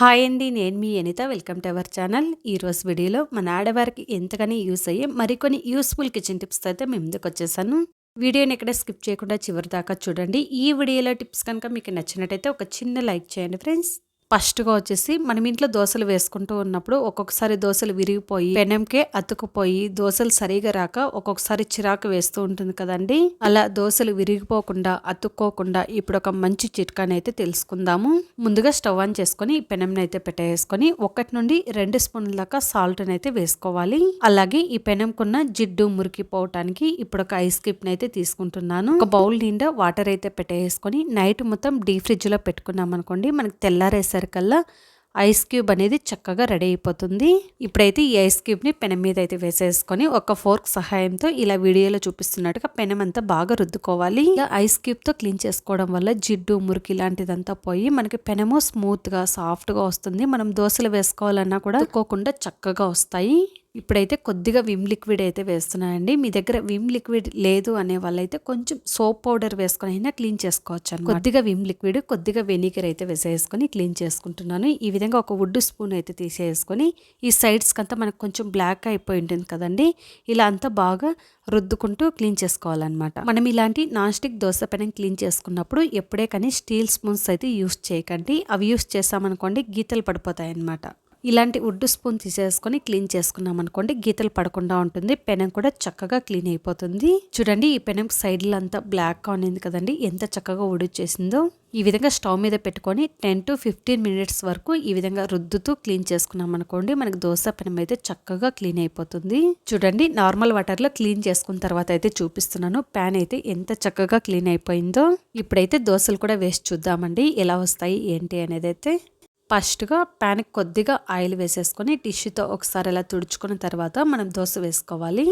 Hi అండి నేను మీ Anitha. Welcome to our channel. ఈరోజు వీడియోలో మన ఆడవారికి ఎంతగానో యూస్ అయ్యే మరికొన్ని యూస్ఫుల్ కిచెన్ టిప్స్ అయితే మేము ముందుకు వచ్చేసాను. వీడియోని ఎక్కడ స్కిప్ చేయకుండా చివరి దాకా చూడండి. ఈ వీడియోలో టిప్స్ కనుక మీకు నచ్చినట్టయితే ఒక చిన్న లైక్ చేయండి ఫ్రెండ్స్. ఫస్ట్గా వచ్చేసి మనం ఇంట్లో దోశలు వేసుకుంటూ ఉన్నప్పుడు ఒక్కొక్కసారి దోశలు విరిగిపోయి పెనంకే అతుకుపోయి దోశలు సరిగా రాక ఒక్కొక్కసారి చిరాకు వేస్తూ ఉంటుంది కదండి. అలా దోశలు విరిగిపోకుండా అతుక్కోకుండా ఇప్పుడు ఒక మంచి చిట్కానైతే తెలుసుకుందాము. ముందుగా స్టవ్ ఆన్ చేసుకొని పెనంని అయితే పెట్టేసుకొని ఒకటి నుండి రెండు స్పూన్ల దాకా సాల్ట్ అయితే వేసుకోవాలి. అలాగే ఈ పెనంకున్న జిడ్డు మురికిపోవటానికి ఇప్పుడు ఒక ఐస్ క్యూబ్ అయితే తీసుకుంటున్నాను. ఒక బౌల్ నిండా వాటర్ అయితే పెట్టేసుకొని నైట్ మొత్తం డీ ఫ్రిడ్జ్లో పెట్టుకున్నాం అనుకోండి మనకి తెల్లారేసరికి కల్లా ఐస్ క్యూబ్ అనేది చక్కగా రెడీ అయిపోతుంది. ఇప్పుడైతే ఈ ఐస్ క్యూబ్ని పెనం మీద అయితే వేసేసుకొని ఒక ఫోర్క్ సహాయంతో ఇలా వీడియోలో చూపిస్తున్నట్టుగా పెనం అంతా బాగా రుద్దుకోవాలి. ఐస్ క్యూబ్తో క్లీన్ చేసుకోవడం వల్ల జిడ్డు మురికి ఇలాంటిదంతా పోయి మనకి పెనము స్మూత్గా సాఫ్ట్గా వస్తుంది. మనం దోశలు వేసుకోవాలన్నా కూడా కోకుండా చక్కగా వస్తాయి. ఇప్పుడైతే కొద్దిగా విమ్ లిక్విడ్ అయితే వేస్తున్నానండి. మీ దగ్గర విమ్ లిక్విడ్ లేదు అనే వాళ్ళైతే కొంచెం సోప్ పౌడర్ వేసుకొని అయినా క్లీన్ చేసుకోవచ్చు అని కొద్దిగా విమ్ లిక్విడ్ కొద్దిగా వెనిగర్ అయితే వేసేసుకొని క్లీన్ చేసుకుంటున్నాను. ఈ విధంగా ఒక వుడ్ స్పూన్ అయితే తీసేసుకొని ఈ సైడ్స్కి అంతా మనకు కొంచెం బ్లాక్ అయిపోయి ఉంటుంది కదండి. ఇలా అంతా బాగా రుద్దుకుంటూ క్లీన్ చేసుకోవాలన్నమాట. మనం ఇలాంటి నాన్ స్టిక్ దోశ పెనం క్లీన్ చేసుకున్నప్పుడు ఎప్పుడే కానీ స్టీల్ స్పూన్స్ అయితే యూస్ చేయకండి. అవి యూస్ చేసామనుకోండి గీతలు పడిపోతాయి అన్నమాట ఇలాంటి వుడ్ స్పూన్ తీసేసుకొని క్లీన్ చేసుకున్నాం అనుకోండి గీతలు పడకుండా ఉంటుంది పెనం కూడా చక్కగా క్లీన్ అయిపోతుంది. చూడండి ఈ పెనం సైడ్లు అంతా బ్లాక్గా ఉన్నింది కదండి ఎంత చక్కగా ఉడిచేసిందో ఈ విధంగా స్టవ్ మీద పెట్టుకొని టెన్ టు ఫిఫ్టీన్ మినిట్స్ వరకు ఈ విధంగా రుద్దుతూ క్లీన్ చేసుకున్నాం అనుకోండి మనకి దోశ పెనం అయితే చక్కగా క్లీన్ అయిపోతుంది. చూడండి నార్మల్ వాటర్లో క్లీన్ చేసుకున్న తర్వాత అయితే చూపిస్తున్నాను ప్యాన్ అయితే ఎంత చక్కగా క్లీన్ అయిపోయిందో. ఇప్పుడైతే దోశలు కూడా వేసి చూద్దామండి ఎలా వస్తాయి ఏంటి అనేది అయితే. ఫస్ట్గా ప్యాన్కి కొద్దిగా ఆయిల్ వేసేసుకొని టిష్యూతో ఒకసారి అలా తుడుచుకున్న తర్వాత మనం దోశ వేసుకోవాలి.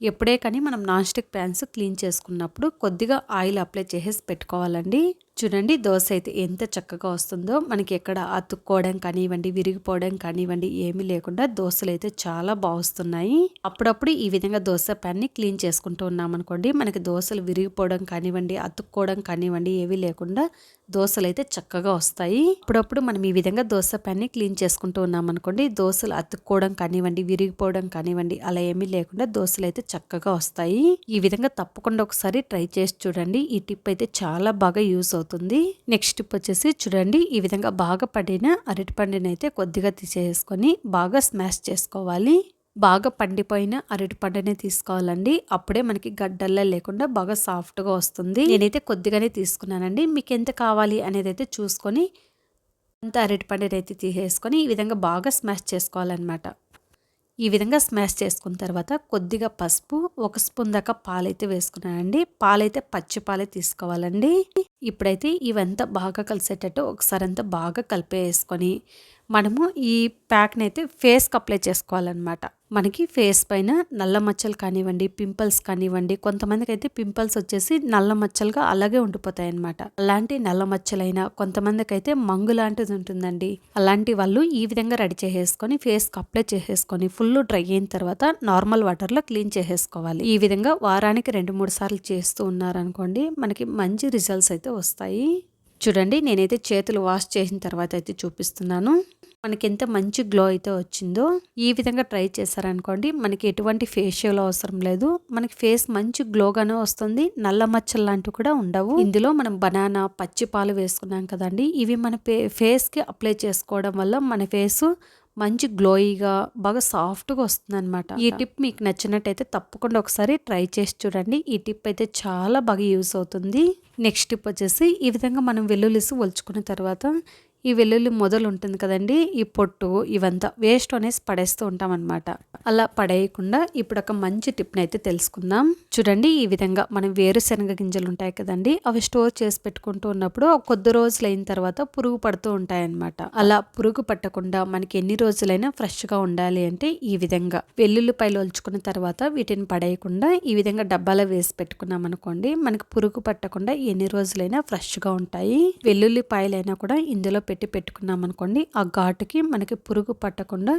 ఎప్పుడే కానీ మనం నాన్ స్టిక్ ప్యాన్స్ క్లీన్ చేసుకున్నప్పుడు కొద్దిగా ఆయిల్ అప్లై చేసేసి పెట్టుకోవాలండి. చూడండి దోశ అయితే ఎంత చక్కగా వస్తుందో. మనకి ఎక్కడ అతుక్కోవడం కానివ్వండి విరిగిపోవడం కానివ్వండి ఏమీ లేకుండా దోశలు అయితే చాలా బాగుస్తున్నాయి అప్పుడప్పుడు ఈ విధంగా దోశ ప్యాన్ని క్లీన్ చేసుకుంటూ ఉన్నామనుకోండి మనకి దోశలు విరిగిపోవడం కానివ్వండి అతుక్కోవడం కానివ్వండి ఏవి లేకుండా దోశలు అయితే చక్కగా వస్తాయి. అప్పుడప్పుడు మనం ఈ విధంగా దోశ ప్యాన్ని క్లీన్ చేసుకుంటూ ఉన్నాం అనుకోండి దోశలు అతుక్కోవడం కానివ్వండి విరిగిపోవడం కానివ్వండి అలా ఏమీ లేకుండా దోశలు అయితే చక్కగా వస్తాయి. ఈ విధంగా తప్పకుండా ఒకసారి ట్రై చేసి చూడండి. ఈ టిప్ అయితే చాలా బాగా యూస్ అవుతుంది. అవుతుంది నెక్స్ట్ టిప్ వచ్చేసి చూడండి ఈ విధంగా బాగా పడిన అరటిపండుని అయితే కొద్దిగా తీసేసుకొని బాగా స్మాష్ చేసుకోవాలి. బాగా పండిపోయిన అరటి పండునే తీసుకోవాలండి. అప్పుడే మనకి గడ్డల్లా లేకుండా బాగా సాఫ్ట్గా వస్తుంది. నేనైతే కొద్దిగానే తీసుకున్నానండి. మీకు ఎంత కావాలి అనేది అయితే చూసుకొని అంత అరటి పండుని అయితే తీసేసుకొని ఈ విధంగా బాగా స్మాష్ చేసుకోవాలన్నమాట. ఈ విధంగా స్మాష్ చేసుకున్న తర్వాత కొద్దిగా పసుపు ఒక స్పూన్ దాకా పాలైతే వేసుకున్నానండి. పాలైతే పచ్చి పాలే తీసుకోవాలండి. ఇప్పుడైతే ఇవంతా బాగా కలిసేటట్టు ఒకసారి అంతా బాగా కలిపేసుకొని మనము ఈ ప్యాక్ని అయితే ఫేస్కి అప్లై చేసుకోవాలన్నమాట. మనకి ఫేస్ పైన నల్ల మచ్చలు కానివ్వండి పింపుల్స్ కానివ్వండి కొంతమందికి అయితే పింపుల్స్ వచ్చేసి నల్ల మచ్చలుగా అలాగే ఉండిపోతాయి అనమాట అలాంటి నల్ల మచ్చలైనా కొంతమందికి అయితే మంగు లాంటిది ఉంటుందండి. అలాంటి వాళ్ళు ఈ విధంగా రెడీ చేసేసుకొని ఫేస్కి అప్లై చేసేసుకొని ఫుల్ డ్రై అయిన తర్వాత నార్మల్ వాటర్లో క్లీన్ చేసేసుకోవాలి. ఈ విధంగా వారానికి రెండు మూడు సార్లు చేస్తూ ఉన్నారనుకోండి మనకి మంచి రిజల్ట్స్ అయితే వస్తాయి. చూడండి నేనైతే చేతులు వాష్ చేసిన తర్వాత అయితే చూపిస్తున్నాను. మనకి ఎంత మంచి గ్లో అయితే వచ్చిందో ఈ విధంగా ట్రై చేశారనుకోండి మనకి ఎటువంటి ఫేషియల్ అవసరం లేదు. మనకి ఫేస్ మంచి గ్లోగానే వస్తుంది నల్ల మచ్చలు లాంటివి కూడా ఉండవు. ఇందులో మనం బనానా పచ్చి పాలు వేసుకున్నాం కదండి ఇవి మన ఫేస్కి అప్లై చేసుకోవడం వల్ల మన ఫేస్ మంచి గ్లోయిగా బాగా సాఫ్ట్గా వస్తుంది అనమాట ఈ టిప్ మీకు నచ్చినట్టయితే తప్పకుండా ఒకసారి ట్రై చేసి చూడండి. ఈ టిప్ అయితే చాలా బాగా యూస్ అవుతుంది. నెక్స్ట్ టిప్ వచ్చేసి ఈ విధంగా మనం వెల్లుల్లిసి ఒలుచుకున్న తర్వాత ఈ వెల్లుల్లి మొదలు ఉంటుంది కదండి ఈ పొట్టు ఇవంతా వేస్ట్ అనేసి పడేస్తూ ఉంటాం అనమాట అలా పడేయకుండా ఇప్పుడు ఒక మంచి టిప్ని అయితే తెలుసుకుందాం. చూడండి ఈ విధంగా మనం వేరుశనగ గింజలు ఉంటాయి కదండి అవి స్టోర్ చేసి పెట్టుకుంటూ ఉన్నప్పుడు కొద్ది రోజులు అయిన తర్వాత పురుగు పడుతూ ఉంటాయి అనమాట అలా పురుగు పట్టకుండా మనకి ఎన్ని రోజులైనా ఫ్రెష్గా ఉండాలి అంటే ఈ విధంగా వెల్లుల్లిపాయలు ఒలుచుకున్న తర్వాత వీటిని పడేయకుండా ఈ విధంగా డబ్బాలో వేసి పెట్టుకున్నాం అనుకోండి మనకి పురుగు పట్టకుండా ఎన్ని రోజులైనా ఫ్రెష్గా ఉంటాయి. వెల్లుల్లిపాయలైనా కూడా ఇందులో పెట్టి పెట్టుకున్నాం అనుకోండి ఆ ఘాటుకి మనకి పురుగు పట్టకుండా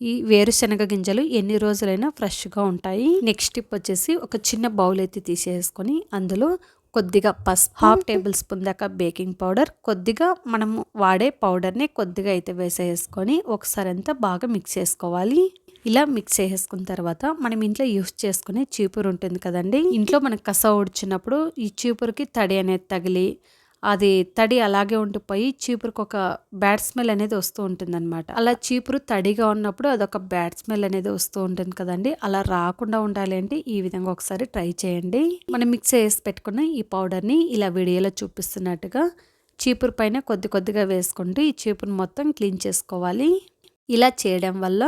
ఈ వేరుశనగ గింజలు ఎన్ని రోజులైనా ఫ్రెష్గా ఉంటాయి. నెక్స్ట్ టిప్ వచ్చేసి ఒక చిన్న బౌల్ అయితే తీసేసుకొని అందులో కొద్దిగా పసుపు హాఫ్ టేబుల్ స్పూన్ దాకా బేకింగ్ పౌడర్ కొద్దిగా మనము వాడే పౌడర్ని కొద్దిగా అయితే వేసేసుకొని ఒకసారి అంతా బాగా మిక్స్ చేసుకోవాలి. ఇలా మిక్స్ చేసేసుకున్న తర్వాత మనం ఇంట్లో యూస్ చేసుకునే చీపురు ఉంటుంది కదండి. ఇంట్లో మనకు కస ఉడిచినప్పుడు ఈ చీపురుకి తడి అనేది తగిలి అది తడి అలాగే ఉండిపోయి చీపురుకు ఒక బ్యాడ్ స్మెల్ అనేది వస్తూ ఉంటుంది అనమాట అలా చీపురు తడిగా ఉన్నప్పుడు అదొక బ్యాడ్ స్మెల్ అనేది వస్తూ ఉంటుంది కదండి. అలా రాకుండా ఉండాలి అంటే ఈ విధంగా ఒకసారి ట్రై చేయండి. మనం మిక్స్ చేసి పెట్టుకున్న ఈ పౌడర్ని ఇలా వీడియోలో చూపిస్తున్నట్టుగా చీపురు పైన కొద్ది కొద్దిగా వేసుకుంటూ ఈ చీపురు మొత్తం క్లీన్ చేసుకోవాలి. ఇలా చేయడం వల్ల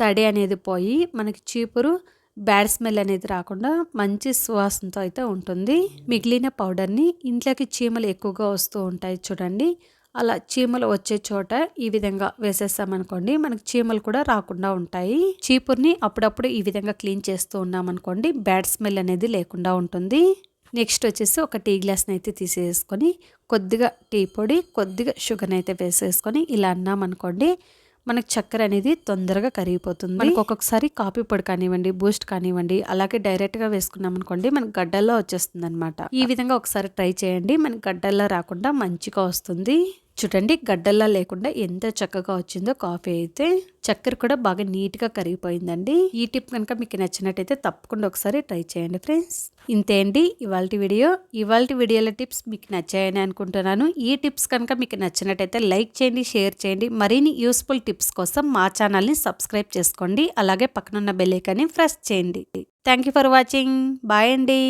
తడి అనేది పోయి మనకి చీపురు బ్యాడ్ స్మెల్ అనేది రాకుండా మంచి సువాసనతో అయితే ఉంటుంది. మిగిలిన పౌడర్ని ఇంట్లోకి చీమలు ఎక్కువగా వస్తూ ఉంటాయి చూడండి. అలా చీమలు వచ్చే చోట ఈ విధంగా వేసేసామనుకోండి మనకు చీమలు కూడా రాకుండా ఉంటాయి. చీపుర్ని అప్పుడప్పుడు ఈ విధంగా క్లీన్ చేస్తూ ఉన్నామనుకోండి బ్యాడ్ స్మెల్ అనేది లేకుండా ఉంటుంది. నెక్స్ట్ వచ్చేసి ఒక టీ గ్లాస్ని అయితే తీసేసుకొని కొద్దిగా టీ పొడి కొద్దిగా షుగర్ని అయితే వేసేసుకొని ఇలా అన్నామనుకోండి మనకు చక్కెర అనేది తొందరగా కరిగిపోతుంది. మనకు ఒక్కొక్కసారి కాఫీ పొడి కానివ్వండి బూస్ట్ కానివ్వండి అలాగే డైరెక్ట్గా వేసుకున్నాం అనుకోండి మనకు గడ్డల్లో వచ్చేస్తుంది అనమాట ఈ విధంగా ఒకసారి ట్రై చేయండి. మనకి గడ్డల్లో రాకుండా మంచిగా వస్తుంది. చూడండి గడ్డల్లా లేకుండా ఎంత చక్కగా వచ్చిందో కాఫీ అయితే. చక్కెర కూడా బాగా నీట్గా కరిగిపోయిందండి. ఈ టిప్ కనుక మీకు నచ్చినట్టయితే తప్పకుండా ఒకసారి ట్రై చేయండి ఫ్రెండ్స్. ఇంతే అండి ఇవాళ వీడియో. ఇవాళ వీడియోల టిప్స్ మీకు నచ్చాయని అనుకుంటున్నాను. ఈ టిప్స్ కనుక మీకు నచ్చినట్టయితే లైక్ చేయండి షేర్ చేయండి. మరిన్ని యూస్ఫుల్ టిప్స్ కోసం మా ఛానల్ని సబ్స్క్రైబ్ చేసుకోండి. అలాగే పక్కనున్న బెల్లైకాన్ని ప్రెస్ చేయండి. Thank you for watching. Bye అండి.